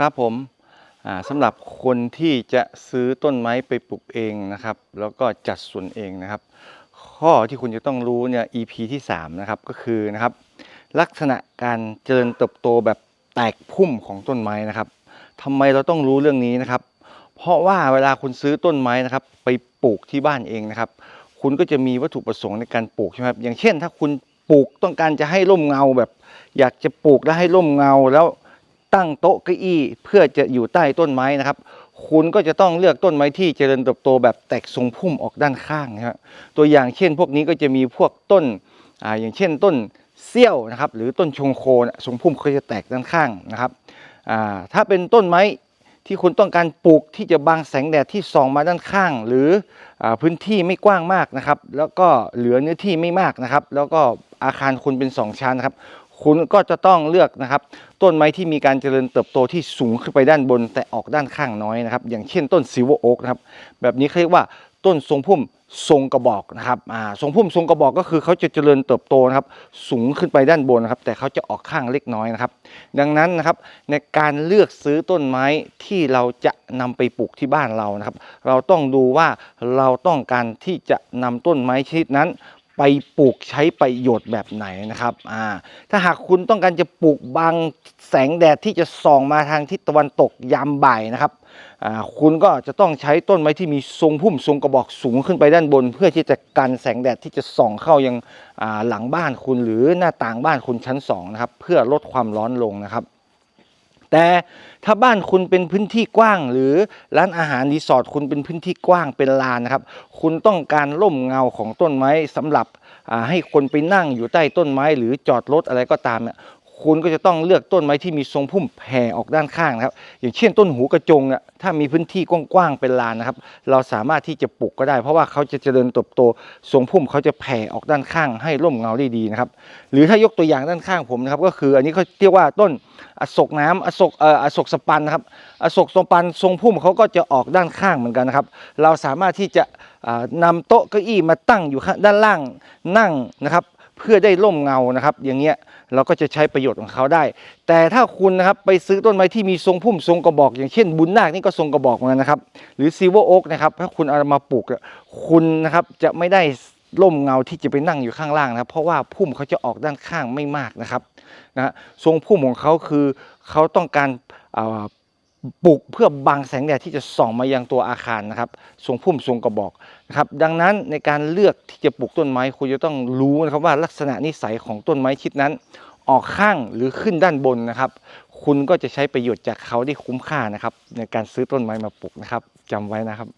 ครับผมสำหรับคนที่จะซื้อต้นไม้ไปปลูกเองนะครับ แล้วก็จัดสวนเองนะครับ ข้อที่คุณจะต้องรู้เนี่ย EP ที่3นะครับก็คือนะครับ ลักษณะการเจริญเติบโตแบบแตกพุ่มของต้นไม้นะครับทำไมเราต้องรู้เรื่องนี้นะครับ เพราะว่าเวลาคุณซื้อต้นไม้นะครับ ไปปลูกที่บ้านเองนะครับ คุณก็จะมีวัตถุประสงค์ในการปลูกใช่ไหมครับอย่างเช่น ถ้าคุณปลูกต้องการจะให้ร่มเงาแบบ อยากจะปลูกแล้วให้ร่มเงาแล้ว ตั้งโต๊ะเก้าอี้เพื่อจะอยู่ใต้ต้นไม้นะครับ คุณก็จะต้องเลือกต้นไม้ที่เจริญเติบโตแบบแตกทรงพุ่มออกด้านข้างนะครับตัวอย่างเช่น พวกนี้ก็จะมีพวกต้นอ่าอย่างเช่นต้นเซี่ยวนะครับ หรือต้นชงโคนทรงพุ่มเขาจะแตกด้านข้างนะครับอ่าถ้าเป็นต้นไม้ที่คุณต้องการปลูกที่จะบังแสงแดดที่ส่องมาด้านข้าง หรืออพื้นที่ไม่กว้างมากนะครับ แล้วก็เหลือเนื้อที่ไม่มากนะครับ แล้วก็อาคารคุณเป็นสองชั้นนะครับ คุณก็จะต้องเลือกนะครับ ต้นไม้ที่มีการเจริญเติบโตที่สูงขึ้นไปด้านบน แต่ออกด้านข้างน้อยนะครับ อย่างเช่นต้นซิวโอ๊กนะครับ แบบนี้เขาเรียกว่าต้นทรงพุ่มทรงกระบอกนะครับอ่าทรงพุ่มทรงกระบอกก็คือเขาจะเจริญเติบโตนะครับสูงขึ้นไปด้านบนนะครับ แต่เขาจะออกข้างเล็กน้อยนะครับ ดังนั้นนะครับในการเลือกซื้อต้นไม้ที่เราจะนำไปปลูกที่บ้านเรานะครับ เราต้องดูว่าเราต้องการที่จะนำต้นไม้ชนิดนั้น ไปปลูกใช้ประโยชน์แบบไหนนะครับอ่าถ้าหากคุณต้องการจะปลูกบังแสงแดดที่จะส่องมาทางทิศตะวันตกยามบ่ายนะครับอ่าคุณก็จะต้องใช้ต้นไม้ที่มีทรงพุ่มทรงกระบอกสูงขึ้นไปด้านบน เพื่อที่จะกันแสงแดดที่จะส่องเข้ายังอ่าหลังบ้านคุณหรือหน้าต่างบ้านคุณชั้นสองนะครับเพื่อลดความร้อนลงนะครับ แต่ถ้าบ้านคุณเป็นพื้นที่กว้าง หรือร้านอาหารรีสอร์ทคุณเป็นพื้นที่กว้างเป็นลานนะครับ คุณต้องการร่มเงาของต้นไม้สำหรับให้คนไปนั่งอยู่ใต้ต้นไม้ หรือจอดรถอะไรก็ตามเนี่ย คุณก็จะต้องเลือกต้นไม้ที่มีทรงพุ่มแผ่ออกด้านข้างนะครับ อย่างเช่นต้นหูกระจงเนี่ยถ้ามีพื้นที่กว้างๆเป็นลานนะครับ เราสามารถที่จะปลูกก็ได้ เพราะว่าเขาจะเจริญเติบโตทรงพุ่มเขาจะแผ่ออกด้านข้าง ให้ร่มเงาได้ดีนะครับ หรือถ้ายกตัวอย่างด้านข้างผมนะครับ ก็คืออันนี้เขาเรียกว่าต้นอโศกน้ำอโศกเอ่ออโศกสปันนะครับอโศกสปันทรงพุ่มเขาก็จะออกด้านข้างเหมือนกันนะครับ เราสามารถที่จะอ่านำโต๊ะเก้าอี้มาตั้งอยู่ด้านล่างนั่งนะครับ เพื่อได้ร่มเงานะครับ อย่างเงี้ยเราก็จะใช้ประโยชน์ของเขาได้ แต่ถ้าคุณนะครับไปซื้อต้นไม้ที่มีทรงพุ่มทรงกระบอก อย่างเช่นบุญนาคนี่ก็ทรงกระบอกเหมือนกันนะครับ หรือซีเวอร์โอ๊กนะครับถ้าคุณเอามาปลูกคุณนะครับจะไม่ได้ร่มเงาที่จะไปนั่งอยู่ข้างล่างนะครับ เพราะว่าพุ่มเขาจะออกด้านข้างไม่มากนะครับนะฮะทรงพุ่มของเขาคือเขาต้องการ ปลูกเพื่อบังแสงแดดที่จะส่องมายังตัวอาคารนะครับทรงพุ่มทรงกระบอกนะครับดังนั้นในการเลือกที่จะปลูกต้นไม้คุณจะต้องรู้นะครับว่าลักษณะนิสัยของต้นไม้ชิดนั้น ออกข้างหรือขึ้นด้านบนนะครับ คุณก็จะใช้ประโยชน์จากเขาได้คุ้มค่านะครับ ในการซื้อต้นไม้มาปลูกนะครับจำไว้นะครับ